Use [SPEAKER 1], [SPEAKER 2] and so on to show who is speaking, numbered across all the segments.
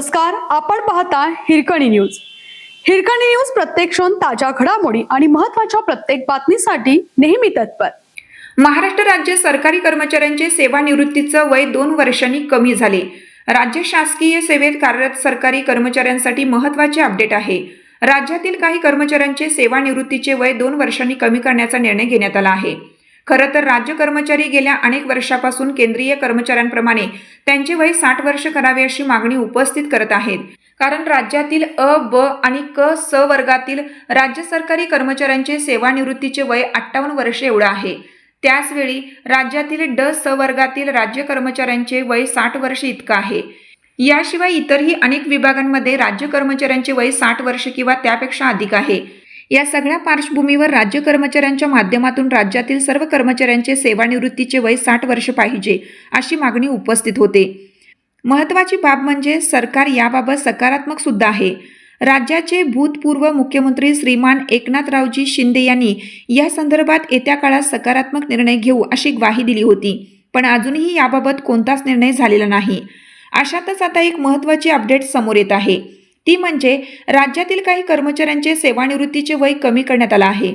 [SPEAKER 1] नमस्कार आपण पाहता हिरकणी न्यूज. हिरकणी न्यूज प्रत्येक क्षण ताज्या घडामोडी आणि महत्त्वाच्या प्रत्येक बातमीसाठी नेहमी तत्पर.
[SPEAKER 2] महाराष्ट्र राज्य सरकारी कर्मचाऱ्यांचे सेवानिवृत्तीचं वय दोन वर्षांनी कमी झाले. राज्य शासकीय सेवेत कार्यरत सरकारी कर्मचाऱ्यांसाठी महत्त्वाचे अपडेट आहे. राज्यातील काही कर्मचाऱ्यांचे सेवानिवृत्तीचे वय दोन वर्षांनी कमी करण्याचा निर्णय घेण्यात आला आहे. खरं तर राज्य कर्मचारी गेल्या अनेक वर्षापासून केंद्रीय कर्मचाऱ्यांप्रमाणे त्यांचे वय साठ वर्ष करावे अशी मागणी उपस्थित करत आहेत. कारण राज्यातील अ ब आणि क स वर्गातील राज्य सरकारी कर्मचाऱ्यांचे सेवानिवृत्तीचे वय अठ्ठावन्न वर्ष एवढं आहे. त्याचवेळी राज्यातील ड स वर्गातील राज्य कर्मचाऱ्यांचे वय साठ वर्ष इतकं आहे. याशिवाय इतरही अनेक विभागांमध्ये राज्य कर्मचाऱ्यांचे वय साठ वर्ष किंवा त्यापेक्षा अधिक आहे. या सगळ्या पार्श्वभूमीवर राज्य कर्मचाऱ्यांच्या माध्यमातून राज्यातील सर्व कर्मचाऱ्यांचे सेवानिवृत्तीचे वय साठ वर्ष पाहिजे अशी मागणी उपस्थित होते. महत्त्वाची बाब म्हणजे सरकार याबाबत सकारात्मक सुद्धा आहे. राज्याचे भूतपूर्व मुख्यमंत्री श्रीमान एकनाथरावजी शिंदे यांनी या संदर्भात येत्या काळात सकारात्मक निर्णय घेऊ अशी ग्वाही दिली होती. पण अजूनही याबाबत कोणताच निर्णय झालेला नाही. अशातच आता एक महत्त्वाची अपडेट समोर येत आहे. ती म्हणजे राज्यातील काही कर्मचाऱ्यांचे सेवानिवृत्तीचे वय कमी करण्यात आलं आहे.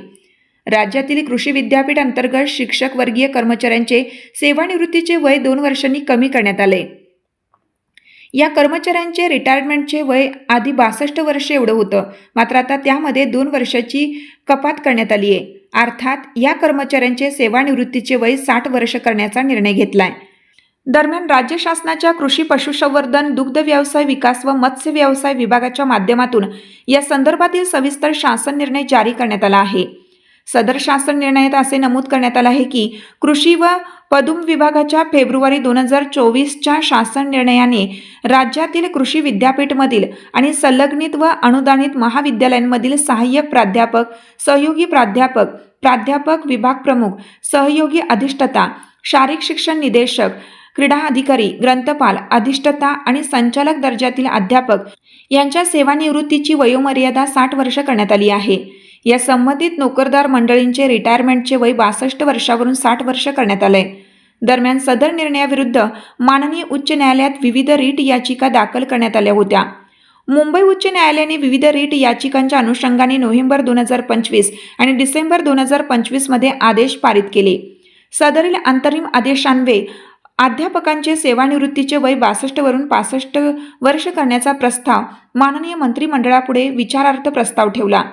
[SPEAKER 2] राज्यातील कृषी विद्यापीठ अंतर्गत शिक्षक वर्गीय कर्मचाऱ्यांचे सेवानिवृत्तीचे वय दोन वर्षांनी कमी करण्यात आले. या कर्मचाऱ्यांचे रिटायरमेंटचे वय आधी बासष्ट वर्ष एवढं होतं. मात्र आता त्यामध्ये दोन वर्षाची कपात करण्यात आली आहे अर्थात या कर्मचाऱ्यांचे सेवानिवृत्तीचे वय साठ वर्ष करण्याचा निर्णय घेतलाय. दरम्यान राज्य शासनाच्या कृषी पशुसंवर्धन दुग्ध व्यवसाय विकास व मत्स्य व्यवसाय विभागाच्या माध्यमातून या संदर्भातील सविस्तर शासन निर्णय जारी करण्यात आला आहे. सदर शासन निर्णयात असे नमूद करण्यात आलं आहे की कृषी व पदुम विभागाच्या फेब्रुवारी दोन हजार चोवीसच्या शासन निर्णयाने राज्यातील कृषी विद्यापीठमधील आणि संलग्नित व अनुदानित महाविद्यालयांमधील सहाय्यक प्राध्यापक सहयोगी प्राध्यापक प्राध्यापक विभाग प्रमुख सहयोगी अधिष्ठता शारीरिक शिक्षण निदेशक क्रीडा अधिकारी ग्रंथपाल अधिष्ठता आणि संचालक दर्जातील अध्यापक यांच्या सेवानिवृत्तीची वयोमर्यादा साठ वर्ष करण्यात आली आहे. या संबंधित नोकरदार मंडळींचे रिटायरमेंटचे वय बासष्ट वर्षावरून साठ वर्ष करण्यात आलंय. दरम्यान सदर निर्णयाविरुद्ध माननीय उच्च न्यायालयात विविध रीट याचिका दाखल करण्यात आल्या होत्या. मुंबई उच्च न्यायालयाने विविध रीट याचिकांच्या अनुषंगाने नोव्हेंबर दोन हजार पंचवीस आणि डिसेंबर दोन हजार पंचवीसमध्ये आदेश पारित केले. सदरील अंतरिम आदेशान्वये अध्यापकांचे सेवानिवृत्तीचे वय बासष्ट वरून पासष्ट वर्ष करण्याचा प्रस्ताव माननीय मंत्रिमंडळापुढे विचारार्थ प्रस्ताव ठेवला.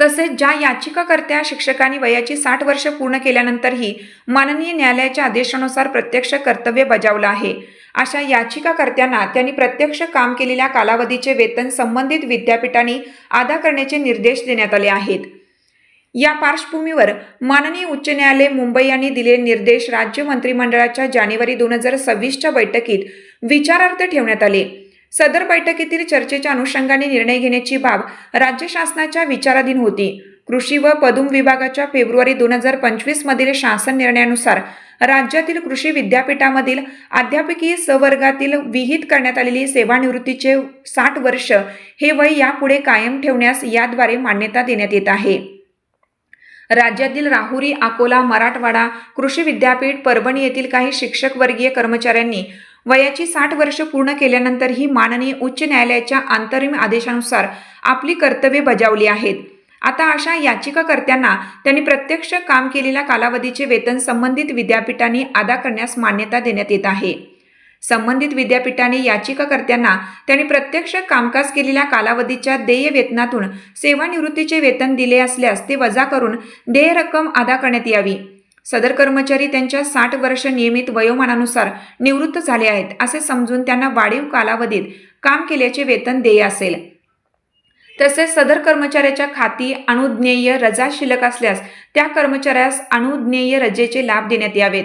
[SPEAKER 2] तसेच ज्या याचिकाकर्त्या शिक्षकांनी वयाची साठ वर्ष पूर्ण केल्यानंतरही माननीय न्यायालयाच्या आदेशानुसार प्रत्यक्ष कर्तव्य बजावलं आहे. अशा याचिकाकर्त्यांना त्यांनी प्रत्यक्ष काम केलेल्या कालावधीचे वेतन संबंधित विद्यापीठांनी अदा करण्याचे निर्देश देण्यात आले आहेत. या पार्श्वभूमीवर माननीय उच्च न्यायालय मुंबई यांनी दिलेले निर्देश राज्य मंत्रिमंडळाच्या जानेवारी दोन हजार सव्वीसच्या बैठकीत विचारार्थ ठेवण्यात आले. सदर बैठकीतील चर्चेच्या अनुषंगाने निर्णय घेण्याची बाब राज्य शासनाच्या विचाराधीन होती. कृषी व पदुम विभागाच्या फेब्रुवारी दोन हजार पंचवीस मधील शासन निर्णयानुसार राज्यातील कृषी विद्यापीठामधील अध्यापकीय सवर्गातील विहित करण्यात आलेली सेवानिवृत्तीचे साठ वर्ष हे वय यापुढे कायम ठेवण्यास याद्वारे मान्यता देण्यात येत आहे. राज्यातील राहुरी अकोला मराठवाडा कृषी विद्यापीठ परभणी येथील काही शिक्षक वर्गीय कर्मचाऱ्यांनी वयाची साठ वर्ष पूर्ण केल्यानंतरही माननीय उच्च न्यायालयाच्या अंतरिम आदेशानुसार आपली कर्तव्ये बजावली आहेत. आता अशा याचिकाकर्त्यांना त्यांनी प्रत्यक्ष काम केलेल्या कालावधीचे वेतन संबंधित विद्यापीठांनी अदा करण्यास मान्यता देण्यात येत आहे. संबंधित विद्यापीठाने याचिकाकर्त्यांना त्यांनी प्रत्यक्ष कामकाज केलेल्या कालावधीच्या देय वेतनातून सेवानिवृत्तीचे वेतन दिले असल्यास ते वजा करून देय रक्कम अदा करण्यात यावी. सदर कर्मचारी त्यांच्या साठ वर्ष नियमित वयोमानानुसार निवृत्त झाले आहेत असे समजून त्यांना वाढीव कालावधीत काम केल्याचे वेतन देय असेल. तसेच सदर कर्मचाऱ्याच्या खाती अनुज्ञेय रजा शिल्लक असल्यास त्या कर्मचाऱ्यास अनुज्ञेय रजेचे लाभ देण्यात यावेत.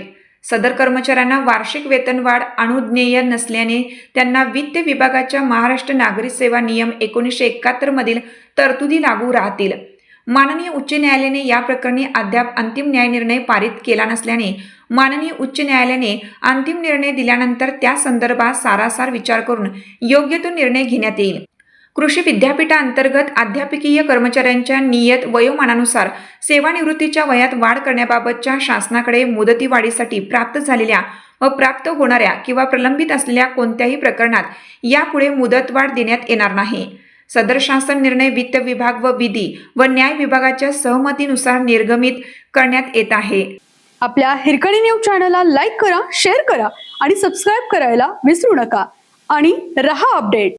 [SPEAKER 2] सदर कर्मचाऱ्यांना वार्षिक वेतनवाढ अनुज्ञेय नसल्याने त्यांना वित्त विभागाच्या महाराष्ट्र नागरिक सेवा नियम एकोणीसशे एकाहत्तरमधील तरतुदी लागू राहतील. माननीय उच्च न्यायालयाने या प्रकरणी अद्याप अंतिम न्यायनिर्णय पारित केला नसल्याने माननीय उच्च न्यायालयाने अंतिम निर्णय दिल्यानंतर त्या संदर्भात सारासार विचार करून योग्य तो निर्णय घेण्यात येईल. कृषी विद्यापीठांतर्गत अध्यापकीय कर्मचाऱ्यांच्या नियत वयोमानानुसार सेवानिवृत्तीच्या वयात वाढ करण्याबाबतच्या शासनाकडे मुदतीवाढीसाठी प्राप्त झालेल्या व प्राप्त होणाऱ्या किंवा प्रलंबित असलेल्या कोणत्याही प्रकरणात यापुढे मुदतवाढ देण्यात येणार नाही. सदर शासन निर्णय वित्त विभाग व विधी व न्याय विभागाच्या सहमतीनुसार निर्गमित करण्यात येत आहे.
[SPEAKER 1] आपल्या हिरकणी न्यूज चॅनलला लाईक करा शेअर करा आणि सबस्क्राईब करायला विसरू नका. आणि रहा अपडेट.